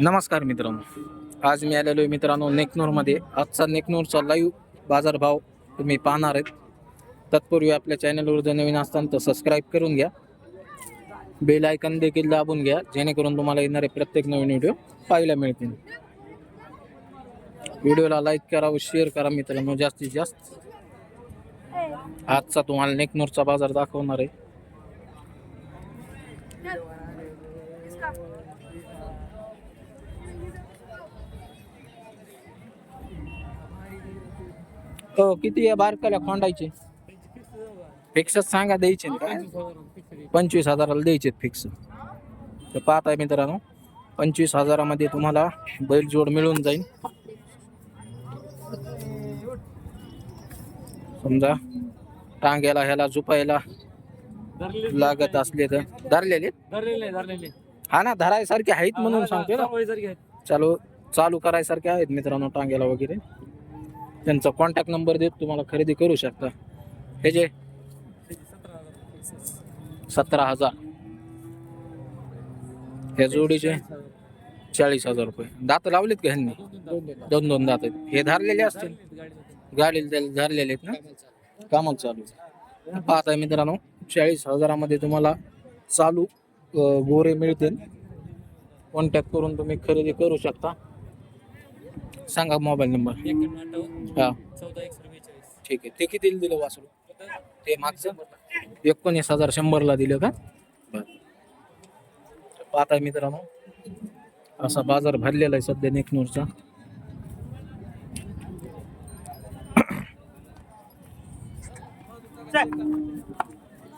नमस्कार मित्रांनो. आज मी आलेलो आहे मित्रांनो नेकनूरमध्ये. आजचा नेकनूरचा लाईव्ह बाजारभाव तुम्ही पाहणार आहेत. तत्पूर्वी आपल्या चॅनलवर जर नवीन असताना तर सबस्क्राईब करून घ्या. बेल आयकन देखील दाबून घ्या जेणेकरून तुम्हाला येणारे प्रत्येक नवीन व्हिडिओ पाहायला मिळतील. व्हिडिओला लाईक करा व शेअर करा मित्रांनो जास्तीत जास्त. आजचा तुम्हाला नेकनूरचा बाजार दाखवणार आहे. हो किती आहे बारकाल्या खोंडायचे? फिक्सच सांगा द्यायचे ना काय? पंचवीस हजाराला द्यायचे फिक्स तर पाहत आहे मित्रांनो पंचवीस हजारामध्ये तुम्हाला बैलजोड मिळून जाईल. समजा टांग्याला ह्याला झुपायला लागत असले तर. धरलेले? हा ना धरायसारखे आहेत म्हणून सांगते ना. चालू चालू करायसारखे आहेत मित्रांनो टांग्याला वगैरे. त्यांचा कॉन्टॅक्ट नंबर देत तुम्हाला खरेदी करू शकता. हे जे सतरा हजार. या जोडीचे चाळीस हजार रुपये. दात लावलेत का ह्यांनी? दोन दोन दात आहेत. हे धरलेले असतील. गाडी धरलेले आहेत ना? कामच चालू आहे. पाहत आहे मित्रांनो चाळीस हजारामध्ये तुम्हाला चालू गोरे मिळतील. कॉन्टॅक्ट करून तुम्ही खरेदी करू शकता. सांगा मोबाईल नंबर. हा. चौदा एकशे बेचाळीस ठीक आहे. ते कितीला दिलं वासरू? ते मागचं? एकोणीस हजार शंभरला दिलं का? बरं. पाहताय मित्रांनो असा बाजार भरलेला आहे सध्या नेकनूरचा.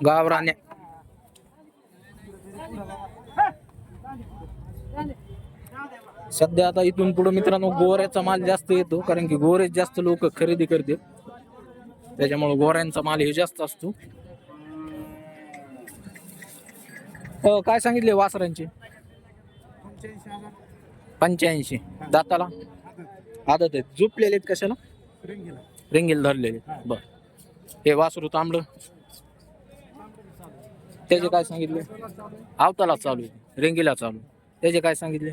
गावराने सध्या आता इथून पुढे मित्रांनो गोऱ्याचा माल जास्त येतो कारण की गोरेच जास्त लोक खरेदी करते. त्याच्यामुळे गोऱ्यांचा माल हे जास्त असतो. हो काय सांगितले वासरांचे? पंच्याऐंशी. दाताला? आदत आहेत. झुपलेले आहेत कशाला? रिंगील धरलेले बर. हे वासरू तांबड. त्याचे काय सांगितले? आवताला चालू आहे. रिंगीला चालू त्याचे काय सांगितले?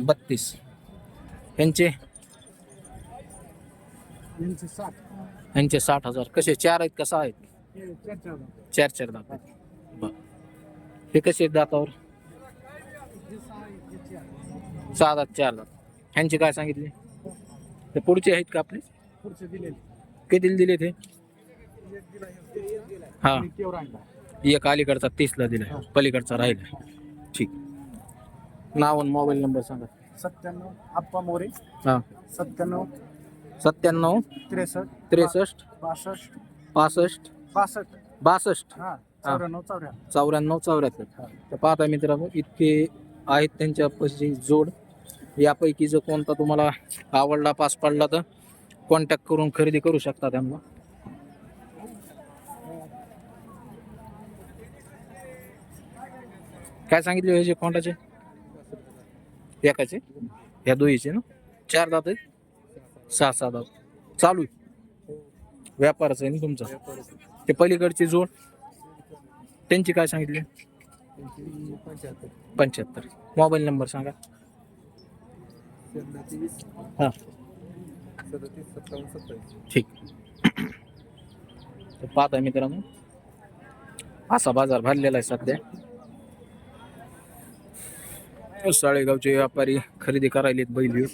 बत्तीस. यांचे? यांचे साठ. हजार. कसे? चार आहेत कसा आहेत? चार चार दात आहेत. बर. हे कसे आहेत दातावर? सहा दात चार दात. ह्यांचे काय सांगितले? ते पुढचे आहेत का आपले? कितीला दिले ते हा. एक अलीकडचा तीसला दिलाय. पलीकडचा राहिला ठीक. नाव आणि मोबाईल नंबर सांगा. सत्त्याण्णव आप्पा मोरे. हा. सत्त्याण्णव सत्त्याण्णव त्रेसष्ट त्रेसष्ट बासष्ट पासष्ट बासष्ट. बासष्ट. हा चौऱ्याण्णव चौऱ्याण्णव चौऱ्याण्णव चौऱ्याहत्तर. तर पाहता मित्रांनो इतके आहेत त्यांच्या पैसे जोड. यापैकी जर कोणता तुम्हाला आवडला पास पडला तर कॉन्टॅक्ट करून खरेदी करू शकता त्यांना. काय सांगितले ह्याचे कोणताचे एकाचे? ह्या दोहीचे ना? चार दात आहेत? सहा सहा दात. चालू आहे. व्यापारच आहे ना तुमचा? ते पलीकडची जोड? त्यांची काय सांगितली? पंच्याहत्तर. मोबाईल नंबर सांगा. हां. ठीक. तर पाहता मित्रांनो. असा बाजार भरलेला आहे सध्या. साळेगावचे व्यापारी खरेदी करायलेत बैल ह्यो.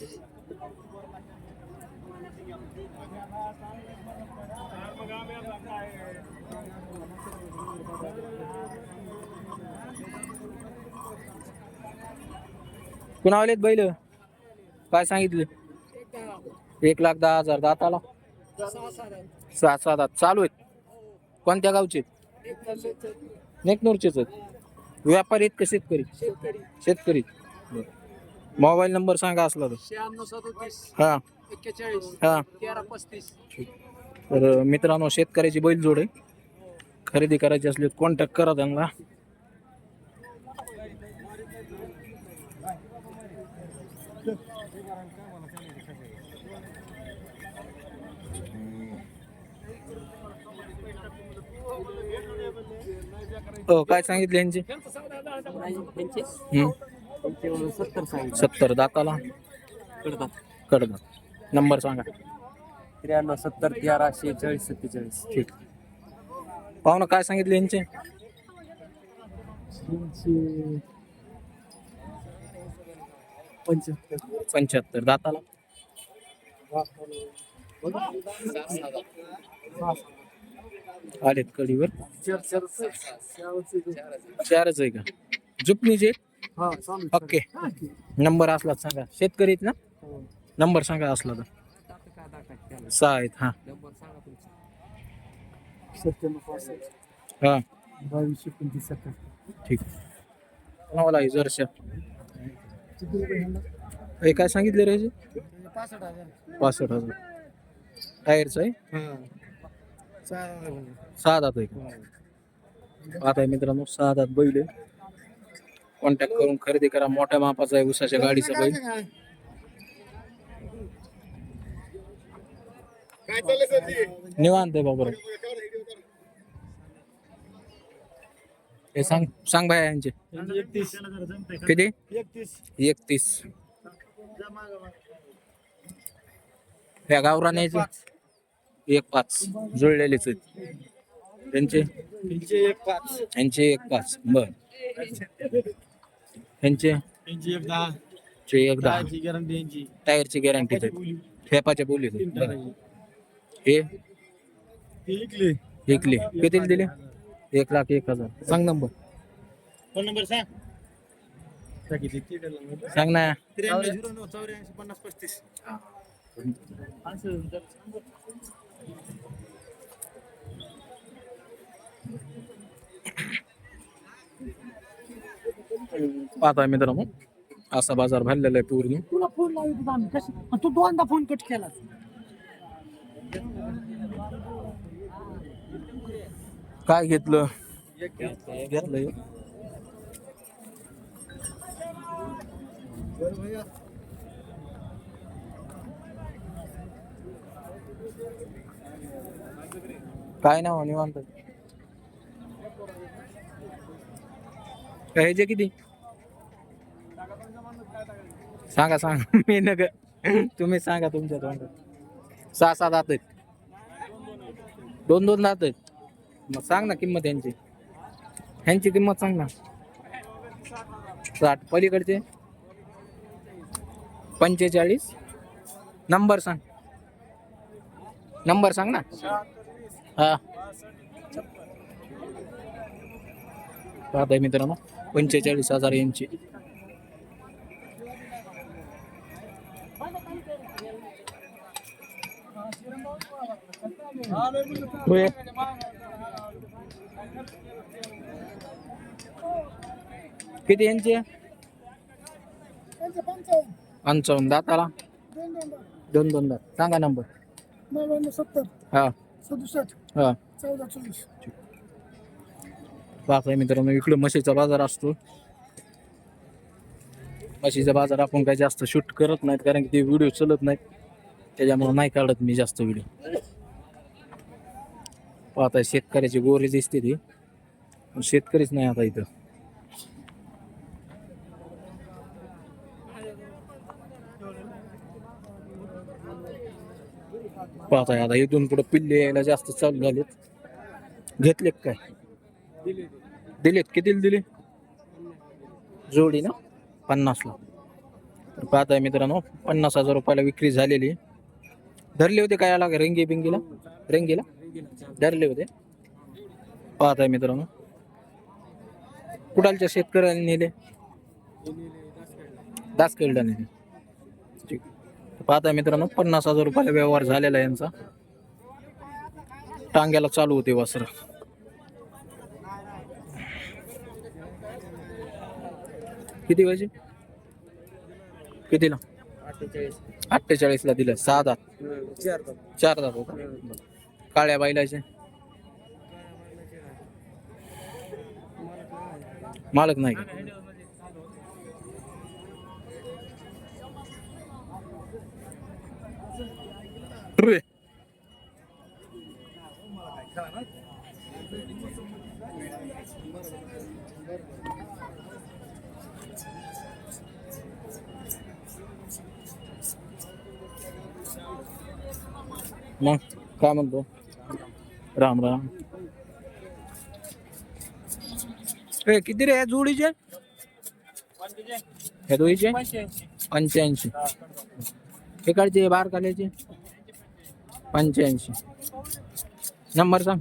कुणा आलेत बैल? काय सांगितले? एक लाख दहा हजार. दाताला सहा सहा दात चालू आहेत. कोणत्या गावचे नेकनूरचेच आहेत. व्यापारी का शेतकरी. शेतकरी. मोबाईल नंबर सांगा असला तर. शहाण्णव सदोतीस. हा. एक्केचाळीस. हा. तेरा पस्तीस. तर मित्रांनो शेतकऱ्याची बैल जोड आहे खरेदी करायची असली कॉन्टॅक्ट करा त्यांना. काय सांगितले यांचे? हम्म. सत्तर दाताला कडदा कडदात नंबर सांगा. त्र्याण्णव सत्तर तेरा शेहेचाळीस सत्तेचाळीस. ठीक. पाहुणं काय सांगितले यांचे? पंच्याहत्तर. पंच्याहत्तर. दाताला. आलेत कडीवर चार चार चारच आहे का? जुपणीचे हा ओके. नंबर असला सांगा. शेतकरीत ना? नंबर सांगा असला तर. सहा आहेत हा. हा. बावीसशे पंचवीस सत्तर. ठीक. मला ही जरशा. किती रुपये ह्यांना? हे काय सांगितले रे? पासष्ट हजार. पासष्ट हजार. टायरचं आहे? सहा दात आहे आता आहे मित्रांनो सहा दात बैल आहे. कॉन्टॅक्ट करून खरेदी करा. मोठ्या मापाचा आहे उसाच्या गाडीचा बैल. निवांत आहे बाबर हे सांग सांग भाया यांचे. किती? एकतीस. एकतीस ह्या गावरान यायचे. एक पाच. जुळलेलेच आहेत. त्यांचे? त्यांचे एक पाच. यांचे एक पाच. बर. यांचे त्यांची एक दहा. चे एक दहा. गॅरंटी यांची टायरची गॅरंटी फेपाच्या बोली. हे? इकले. एकले किती दिले? एक लाख एक हजार. सांग नंबर. फोन नंबर सांग. सांग ना. त्र्याण्णव झिरो नऊ चौऱ्याऐंशी पन्नास पस्तीस. पाहता मित्रांनो असा बाजार भरलेला आहे पूर्ण. तुला फोन आणि तू दोनदा फोन कट केला काय घेतलं? घेतलं काय नाव निवांत? ह्याचे किती? सांगा सांगा. मी नग तुम्ही सांगा तुमच्या तोंडात. सहा सात दात आहेत. दोन दोन दात आहेत. मग सांग ना किंमत यांची ह्यांची किंमत सांग ना. साठ. पलीकडचे? पंचेचाळीस. नंबर सांग. नंबर सांग ना. हा पाहताय मित्रांनो पंचेचाळीस हजार यांची होय. किती यांची पंचावन्न दाताला दोन दोन दात सांगा नंबर नव्याण्णव सत्तर हा सदुसष्ट. हा. चौदा चोवीस. पाहताय मित्रांनो इकडे म्हशीचा बाजार असतो. म्हशीचा बाजार आपण काही जास्त शूट करत नाहीत कारण की ते व्हिडिओ चलत नाहीत. त्याच्यामुळे नाही काढत मी जास्त व्हिडिओ पाहताय शेतकऱ्याची गोरे दिसते ती. पण शेतकरीच नाही आता इथं. पाहताय आता इथून पुढे पिल्ले यायला जास्त चालू झालेत. घेतले काय? दिलेत. किती दिले? जोडी ना पन्नासला. तर पाहताय मित्रांनो पन्नास हजार रुपयाला विक्री झालेली. धरले होते काय याला? रेंगी बिंगीला? रेंगीला? धरले होते. पाहताय मित्रांनो. कुडालच्या शेतकऱ्यांनी नेले. दासखेडला नेले. पाहता मित्रांनो पन्नास हजार रुपयाला व्यवहार झालेला यांचा. टांग्याला चालू होते वस्त्र. किती पाहिजे? कितीला? अठ्ठेचाळीस. अठ्ठेचाळीसला दिलं. सहा दात. चार चार दात होता. काळ्या बैलाचे मालक नाही मग काय म्हणतो? राम राम. ए किती रे? जोडीचे? ह्या दोईचे पंच्याऐंशी. इकडचे बार काल्याचे पंच्याऐंशी. नंबर सांग.